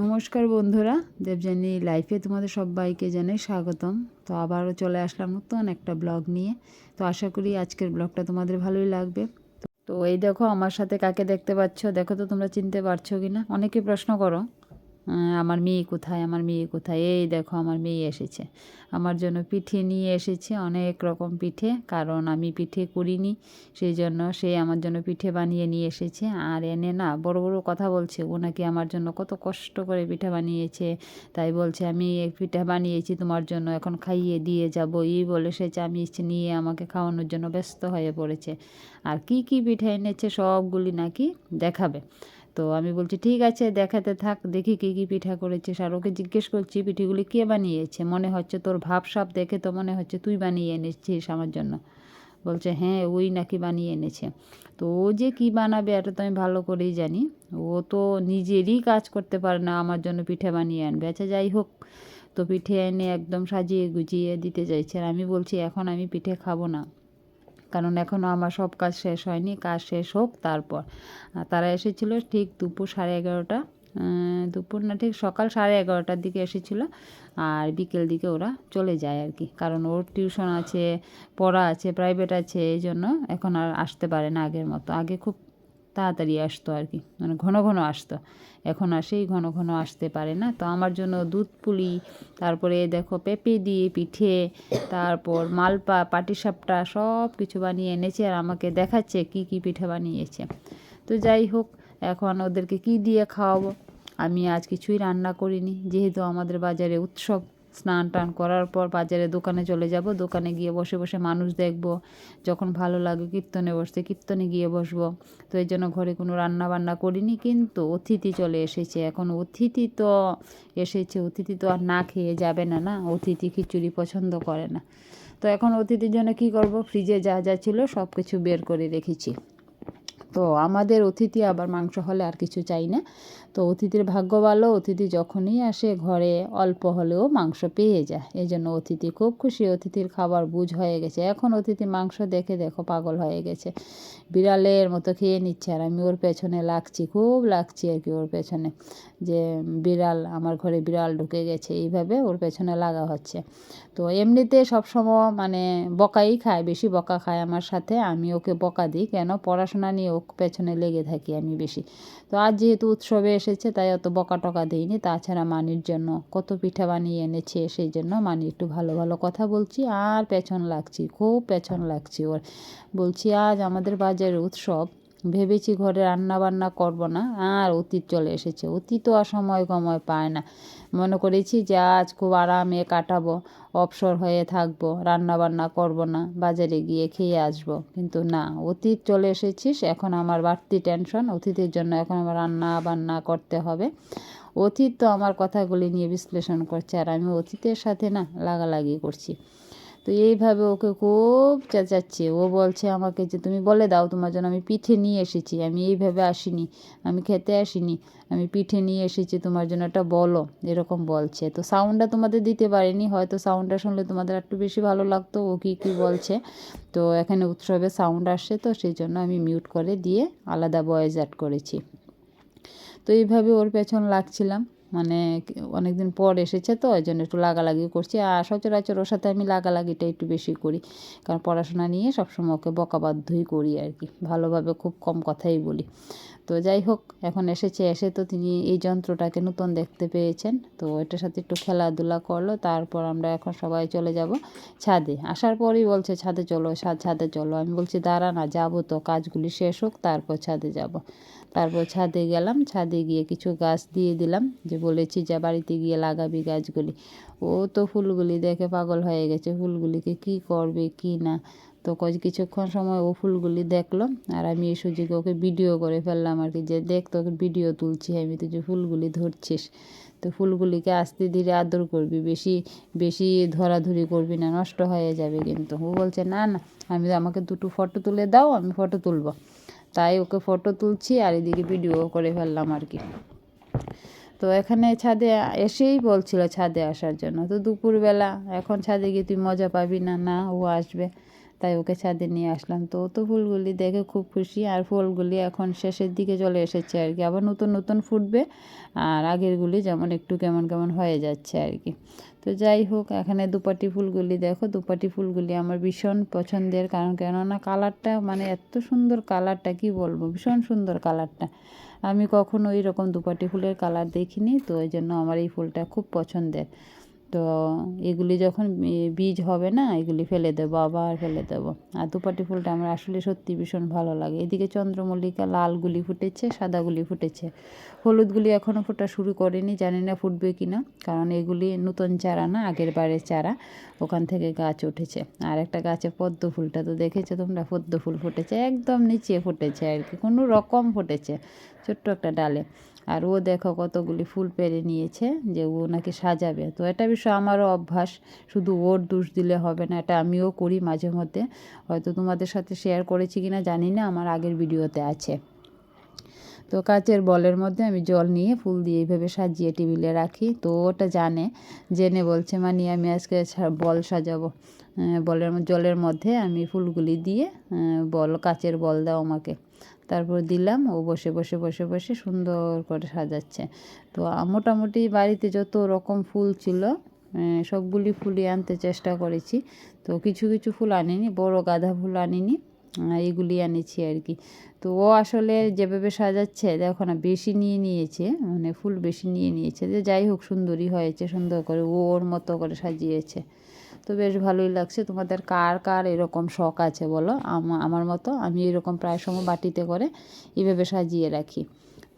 নমস্কার বন্ধুরা দেবজানি লাইফে তোমাদের সবাইকে জানাই স্বাগতম। তো আবারও চলে আসলাম নতুন একটা ব্লগ নিয়ে। তো আশা করি আজকের ব্লগটা তোমাদের ভালোই লাগবে। তো এই দেখো আমার সাথে কাকে দেখতে পাচ্ছ? দেখো তো তোমরা চিনতে পারছ কি না অনেকে প্রশ্ন করো। আমার মেয়ে কোথায়, আমার মেয়ে কোথায়? এই দেখো, আমার মেয়ে এসেছে। আমার জন্য পিঠে নিয়ে এসেছে, অনেক রকম পিঠে, কারণ আমি পিঠে করিনি সেই জন্য সে আমার জন্য পিঠে বানিয়ে নিয়ে এসেছে। আর এনে না, বড় বড় কথা বলছে, ও নাকি আমার জন্য কত কষ্ট করে পিঠা বানিয়েছে। তাই বলছে, আমি এই পিঠা বানিয়েছি, তোমার জন্য এখন খাইয়ে দিয়ে যাব। এই বলে সে চামিয়েছে নিয়ে আমাকে খাওয়ানোর জন্য ব্যস্ত হয়ে পড়েছে। আর কি কি পিঠা এনেছে, সবগুলি নাকি দেখাবে। তো আমি বলছি, ঠিক আছে, দেখাতে থাক, দেখি কী কী পিঠা করেছিস। আর ওকে জিজ্ঞেস করছি, পিঠেগুলি কে বানিয়েছে? মনে হচ্ছে তোর ভাবসাব দেখে তো মনে হচ্ছে তুই বানিয়ে এনেছিস আমার জন্য। বলছে হ্যাঁ ওই নাকি বানিয়ে এনেছে। তো ও যে কী বানাবে এটা তো আমি ভালো করেই জানি। ও তো নিজেরই কাজ করতে পারে না আমার জন্য পিঠে বানিয়ে আনবে। আচ্ছা যাই হোক, তো পিঠে এনে একদম সাজিয়ে গুজিয়ে দিতে চাইছে। আর আমি বলছি, এখন আমি পিঠে খাব না। কারণ এখনও আমার সব কাজ শেষ হয়নি, কাজ শেষ হোক তারপর। তারা এসেছিল ঠিক দুপুর সাড়ে এগারোটা দুপুর না ঠিক সকাল সাড়ে এগারোটার দিকে এসেছিল আর বিকেল দিকে ওরা চলে যায় আর কি। কারণ ওর টিউশন আছে, পড়া আছে প্রাইভেট আছে, এই জন্য এখন আর আসতে পারে না আগের মতো। আগে খুব তাড়াতাড়ি আসতো আর কি। মানে ঘন ঘন আসতো। এখন আর সেই ঘন ঘন আসতে পারে না। তো আমার জন্য দুধ পুলি, তারপরে দেখো পেঁপে দিয়ে পিঠে, তারপর মালপা, পাটিসাপটা সব কিছু বানিয়ে এনেছে আর আমাকে দেখাচ্ছে কি কি পিঠে বানিয়েছে। তো যাই হোক, এখন ওদেরকে কি দিয়ে খাওয়াবো? আমি আজ কিছুই রান্না করিনি। যেহেতু আমাদের বাজারে উৎসব স্নান টান করার পর বাজারে দোকানে চলে যাব। দোকানে গিয়ে বসে বসে মানুষ দেখব। যখন ভালো লাগে কীর্তনে বসতে, কীর্তনে গিয়ে বসবো। তো এই জন্য ঘরে কোনো রান্না বান্না করিনি, কিন্তু অতিথি চলে এসেছে। এখন অতিথি তো এসেছে। অতিথি তো আর না খেয়ে যাবে না না? অতিথি খিচুড়ি পছন্দ করে না। তো এখন অতিথির জন্য কি করব? ফ্রিজে যা যা ছিল সব কিছু বের করে রেখেছি। তো আমাদের অতিথি আবার মাংস হলে আর কিছু চাই না। তো অতিথির ভাগ্য ভালো, অতিথি যখনই আসে ঘরে অল্প হলেও মাংস পেয়ে যায়। এই জন্য অতিথি খুব খুশি, অতিথির খাবার বুঝ হয়ে গেছে। এখন অতিথি মাংস দেখে দেখো পাগল হয়ে গেছে। বিড়ালের মতো খেয়ে নিচ্ছে আর আমি ওর পেছনে লাগছি, খুব লাগছি আর কি ওর পেছনে। যে বিড়াল, আমার ঘরে বিড়াল ঢুকে গেছে, এইভাবে ওর পেছনে লাগা হচ্ছে। তো এমনিতে সবসময় মানে বকাই খায়, বেশি বকা খায় আমার সাথে, আমি ওকে বকা দিই। কেন? পড়াশোনা নিয়ে ও পেছনে লেগে থাকি আমি বেশি। তো আজ যেহেতু উৎসবে এসেছে, তাই অত বকা টকা দিইনি। তাছাড়া মানির জন্য কত পিঠা বানিয়ে এনেছে, সেই জন্য মানি একটু ভালো ভালো কথা বলছি। আর পেছন লাগছি, খুব পেছন লাগছি ওর। বলছি, আজ আমাদের বাজারে উৎসব ভেবেছি ঘরে রান্না বান্না করব না, আর অতীত চলে এসেছে। অতীত আর সময় কময় পায় না। মনে করেছি যে আজ খুব আরামে কাটাবো, অবসর হয়ে থাকব রান্না বান্না করব না, বাজারে গিয়ে খেয়ে আসব। কিন্তু না, অতীত চলে এসেছিস, এখন আমার বাড়তি টেনশন, অতীতের জন্য এখন আমার রান্না বান্না করতে হবে। অতীত তো আমার কথাগুলি নিয়ে বিশ্লেষণ করছে, আর আমি অতীতের সাথে না, লাগালাগি করছি। তো এইভাবে ওকে খুব চেঁচাচ্ছে। ও বলছে আমাকে যে, তুমি বলে দাও তোমার জন্য আমি পিঠে নিয়ে এসেছি। আমি এইভাবে আসিনি। আমি খেতে আসিনি। আমি পিঠে নিয়ে এসেছি, তোমার জন্য এটা বলো। এরকম বলছে। তো সাউন্ডটা তোমাদের দিতে পারিনি। হয়তো সাউন্ডটা শুনলে তোমাদের একটু বেশি ভালো লাগতো। ও কী কী বলছে? তো এখানে উৎসবে সাউন্ড আসছে তো সেই জন্য আমি মিউট করে দিয়ে আলাদা ভয়েস অ্যাড করেছি। তো এইভাবে ওর পেছন লাগছিলাম। মানে অনেক দিন পর এসেছে তো ওই জন্য একটু লাগালাগি করছি। আর সচরাচর ওর সাথে আমি লাগালাগিটা একটু বেশি করি। কারণ পড়াশোনা নিয়ে সবসময় ওকে বকাবাধ্যই করি আর কি। ভালোভাবে খুব কম কথাই বলি। তো যাই হোক, এখন এসেছে, এসে তো তিনি এই যন্ত্রটাকে নতুন দেখতে পেয়েছেন। তো এটার সাথে একটু খেলাধুলা করল, তারপর আমরা এখন সবাই চলে যাব ছাদে। আসার পরই বলছে, ছাদে চলো, ছাদ চলো। আমি বলছি, দাঁড়া না, যাব তো, কাজগুলি শেষ হোক, তারপর ছাদে যাব। তারপর ছাদে গেলাম, ছাদে গিয়ে কিছু গাছ দিয়ে দিলাম, যে বলেছি, যা বাড়িতে গিয়ে লাগাবি গাছগুলি। ও তো ফুলগুলি দেখে পাগল হয়ে গেছে, ফুলগুলিকে কি করবে, কি না? তো কই কিছুক্ষণ সময় ও ফুলগুলি দেখল, আর আমি এই সুযোগে ওকে ভিডিও করে ফেললাম আর কি, যে দেখ তোকে ভিডিও তুলছি, আমি তুই যে ফুলগুলি ধরছিস। তো ফুলগুলিকে আস্তে ধীরে আদর করবি, বেশি বেশি ধরাধরি করবি না, নষ্ট হয়ে যাবে কিন্তু। ও বলছে, না না, আমি আমাকে দুটো ফটো তুলে দাও, আমি ফটো তুলবো। তাই ওকে ফটো তুলছি আর এদিকে ভিডিও করে ফেললাম আর কি। তো এখানে ছাদে এসেই বলছিল ছাদে আসার জন্য। তো দুপুরবেলা, এখন ছাদে গিয়ে তুই মজা পাবি না? না, ও আসবে। তাই ওকে ছাদে নিয়ে আসলাম। তো তো ফুলগুলি দেখে খুব খুশি। আর ফুলগুলি এখন শেষের দিকে চলে এসেছে আর কি। আবার নতুন নতুন ফুটবে। আর আগেরগুলি যেমন একটু কেমন কেমন হয়ে যাচ্ছে আর কি। তো যাই হোক, এখানে দুপাটি ফুলগুলি দেখো। দুপাটি ফুলগুলি আমার ভীষণ পছন্দের। কারণ কেননা কালারটা মানে এত সুন্দর কালারটা, কি বলব? ভীষণ সুন্দর কালারটা। আমি কখনো রকম দুপাটি ফুলের কালার দেখিনি। তো ওই জন্য আমার এই ফুলটা খুব পছন্দের। তো এগুলি যখন বীজ হবে না, এগুলি ফেলে দেবো, আবার ফেলে দেবো। আর দুপাটি ফুলটা আমার আসলে সত্যি ভীষণ ভালো লাগে। এদিকে চন্দ্রমল্লিকা লালগুলি ফুটেছে, সাদাগুলি ফুটেছে। হলুদগুলি এখনও ফোটা শুরু করেনি, জানি না ফুটবে কি না, কারণ এগুলি নতুন চারা না, আগের বারের চারা। ওখান থেকে গাছ উঠেছে। আর একটা গাছে পদ্ম ফুলটা তো দেখেছ তোমরা, পদ্ম ফুল ফুটেছে, একদম নিচে ফুটেছে আর কি, কোনো রকম ফুটেছে, ছোট্ট একটা ডালে। আর ও দেখো কতগুলি ফুল পেরে নিয়েছে যে ও নাকি সাজাবে। তো এটা বিষয় আমারও অভ্যাস, শুধু ওর দোষ দিলে হবে না, এটা আমিও করি মাঝে মধ্যে। হয়তো তোমাদের সাথে শেয়ার করেছি কি না জানি না, আমার আগের ভিডিওতে আছে। তো কাচের বলের মধ্যে আমি জল নিয়ে ফুল দিয়ে এইভাবে সাজিয়ে টেবিলে রাখি। তো ওটা জানে, জেনে বলছে মানে আমি আজকে বল সাজাবো। বলের জলের মধ্যে আমি ফুলগুলি দিয়ে বল, কাচের বল দাও আমাকে। তারপর দিলাম, ও বসে বসে বসে বসে সুন্দর করে সাজাচ্ছে। তো মোটামুটি বাড়িতে যত রকম ফুল ছিল সবগুলি ফুলই আনতে চেষ্টা করেছি। তো, কিছু কিছু ফুল আনিনি, বড় গাঁদা ফুল আনিনি এগুলি আনেছি আর কি। তো, ও আসলে যেভাবে সাজাচ্ছে, দেখো না, বেশি নিয়ে নিয়েছে মানে ফুল বেশি নিয়ে নিয়েছে। যে যাই হোক সুন্দরই হয়েছে, সুন্দর করে ও ওর মতো করে সাজিয়েছে। তো বেশ ভালোই লাগছে। তোমাদের কার কার এরকম শখ আছে বলো? আমার মতো আমি এরকম প্রায় সময় বাটিতে করে এভাবে সাজিয়ে রাখি।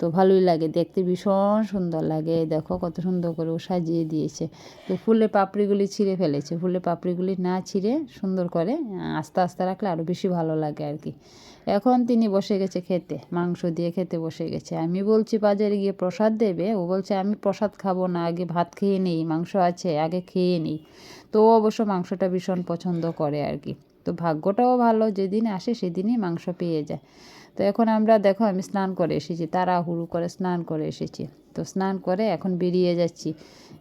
তো ভালোই লাগে, দেখতে ভীষণ সুন্দর লাগে। দেখো কত সুন্দর করে ও সাজিয়ে দিয়েছে। তো ফুলের পাপড়িগুলি ছিঁড়ে ফেলেছে। ফুলের পাপড়িগুলি না ছিঁড়ে সুন্দর করে আস্তে আস্তে রাখলে আরও বেশি ভালো লাগে আর কি। এখন তিনি বসে গেছে খেতে, মাংস দিয়ে খেতে বসে গেছে। আমি বলছি, বাজারে গিয়ে প্রসাদ দেবে? ও বলছে, আমি প্রসাদ খাব না, আগে ভাত খেয়ে নেই, মাংস আছে, আগে খেয়ে নিই। তো অবশ্য মাংসটা ভীষণ পছন্দ করে আর কি। তো ভাগ্যটাও ভালো, যেদিন আসে সেদিনই মাংস পেয়ে যায়। তো এখন আমরা দেখো, আমি স্নান করে এসেছি তারা তাড়াহুড়ো করে স্নান করে এসেছি। তো স্নান করে এখন বেরিয়ে যাচ্ছি,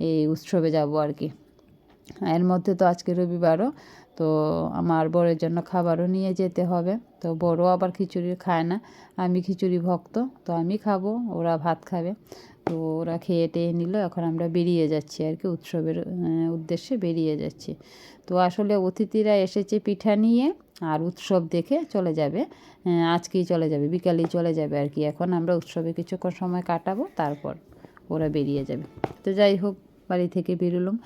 এই উৎসবে যাব আর কি। এর মধ্যে তো আজকে রবিবারও, তো আমার বরের জন্য খাবারও নিয়ে যেতে হবে। তো বড় আবার খিচুড়ি খায় না, আমি খিচুড়ি ভক্ত, তো আমি খাব, ওরা ভাত খাবে। তো ওরা খেয়ে টেয়ে নিল, এখন আমরা বেরিয়ে যাচ্ছি আর কি, উৎসবের উদ্দেশ্যে বেরিয়ে যাচ্ছি। তো আসলে অতিথিরা এসেছে পিঠা নিয়ে আর উৎসব দেখে চলে যাবে আজকেই চলে যাবে, বিকালেই চলে যাবে আর কি। এখন আমরা উৎসবে কিছুক্ষণ সময় কাটাবো, তারপর ওরা বেরিয়ে যাবে। তো যাই হোক বাড়ি থেকে বেরোলাম।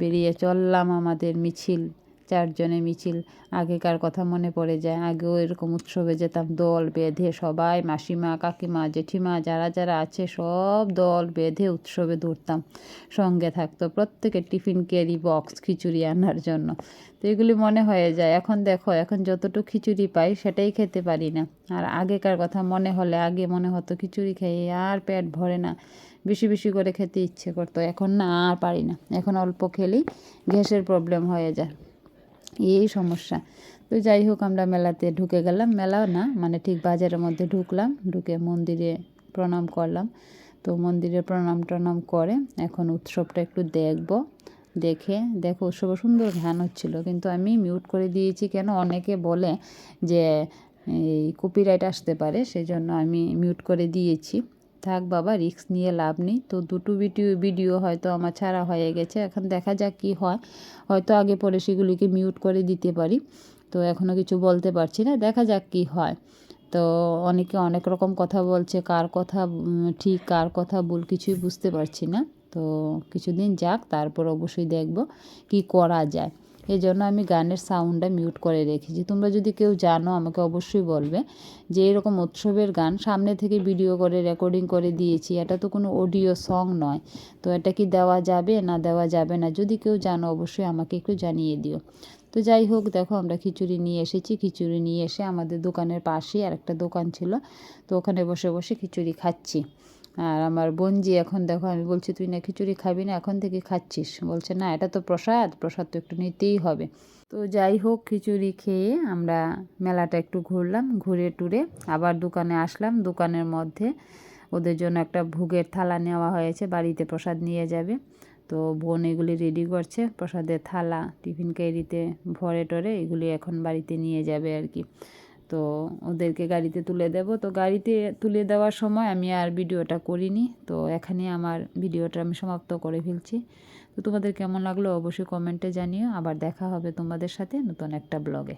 বেরিয়ে চললাম আমাদের মিছিল, চারজনে মিছিল। আগেকার কথা মনে পড়ে যায়। আগেও এরকম উৎসবে যেতাম, দল বেঁধে সবাই, মাসিমা, কাকিমা, জেঠিমা, যারা যারা আছে, সব দল বেঁধে উৎসবে দৌড়তাম সঙ্গে থাকতো প্রত্যেকের টিফিন ক্যারি বক্স, খিচুড়ি আনার জন্য। তো এগুলি মনে হয়ে যায়। এখন দেখো, এখন যতটুকু খিচুড়ি পাই, সেটাই খেতে পারি না। আর আগেকার কথা মনে হলে আগে মনে হতো খিচুড়ি খেয়ে আর পেট ভরে না। বেশি বেশি করে খেতে ইচ্ছে করতো। এখন না, আর পারি না। এখন অল্প খেলেই গ্যাসের প্রবলেম হয়ে যায়। এই সমস্যা। তো যাই হোক, আমরা মেলাতে ঢুকে গেলাম। মেলাও না মানে ঠিক বাজারের মধ্যে ঢুকলাম। ঢুকে মন্দিরে প্রণাম করলাম। তো মন্দিরে প্রণাম টনাম করে এখন উৎসবটা একটু দেখব। দেখে, দেখো, উৎসব সুন্দর ধ্যান হচ্ছিল। কিন্তু আমি মিউট করে দিয়েছি কেন? অনেকে বলে যে, এই কপিরাইট আসতে পারে, সেজন্য আমি মিউট করে দিয়েছি। থাক বাবা, রিস্ক নিয়ে লাভ নেই। তো দুটো ভিডিও ভিডিও হয়তো আমার ছাড়া হয়ে গেছে। এখন দেখা যাক কি হয়। হয়তো আগে পরে সেগুলিকে মিউট করে দিতে পারি। তো এখনও কিছু বলতে পারছি না। দেখা যাক কি হয়। তো অনেকে অনেক রকম কথা বলছে, কার কথা ঠিক, কার কথা ভুল কিছুই বুঝতে পারছি না। তো কিছুদিন যাক, তারপর অবশ্যই দেখব কি করা যায়। এই জন্য আমি গানের সাউন্ডটা মিউট করে রেখেছি। তোমরা যদি কেউ জানো, আমাকে অবশ্যই বলবে যে এরকম উৎসবের গান সামনে থেকে ভিডিও করে রেকর্ডিং করে দিয়েছি। এটা তো কোনো অডিও সং নয়। তো এটা কি দেওয়া যাবে না দেওয়া যাবে না? যদি কেউ জানো, অবশ্যই আমাকে একটু জানিয়ে দিও। তো যাই হোক, দেখো আমরা খিচুড়ি নিয়ে এসেছি। খিচুড়ি নিয়ে এসে আমাদের দোকানের পাশেই আর একটা দোকান ছিল। তো ওখানে বসে বসে খিচুড়ি খাচ্ছি। আর আমার বোনজি এখন দেখো, আমি বলছি, তুই না খিচুড়ি খাবি না, এখন থেকে খাচ্ছিস? বলছে, না, এটা তো প্রসাদ প্রসাদ তো একটু নিতেই হবে। তো যাই হোক, খিচুড়ি খেয়ে আমরা মেলাটা একটু ঘুরলাম, ঘুরে টুরে আবার দোকানে আসলাম। দোকানের মধ্যে ওদের জন্য একটা ভোগের থালা নেওয়া হয়েছে, বাড়িতে প্রসাদ নিয়ে যাবে। তো বোন এগুলি রেডি করছে, প্রসাদের থালা, টিফিন ক্যারিতে ভরে টরে এগুলি এখন বাড়িতে নিয়ে যাবে আর কি। তো ওদেরকে গাড়িতে তুলে দেব। তো গাড়িতে তুলে দেওয়ার সময় আমি আর ভিডিওটা করিনি। তো এখানে আমার ভিডিওটা আমি সমাপ্ত করে ফেলছি। তো তোমাদের কেমন লাগল অবশ্যই কমেন্টে জানিও। আবার দেখা হবে তোমাদের সাথে নতুন একটা ব্লগে।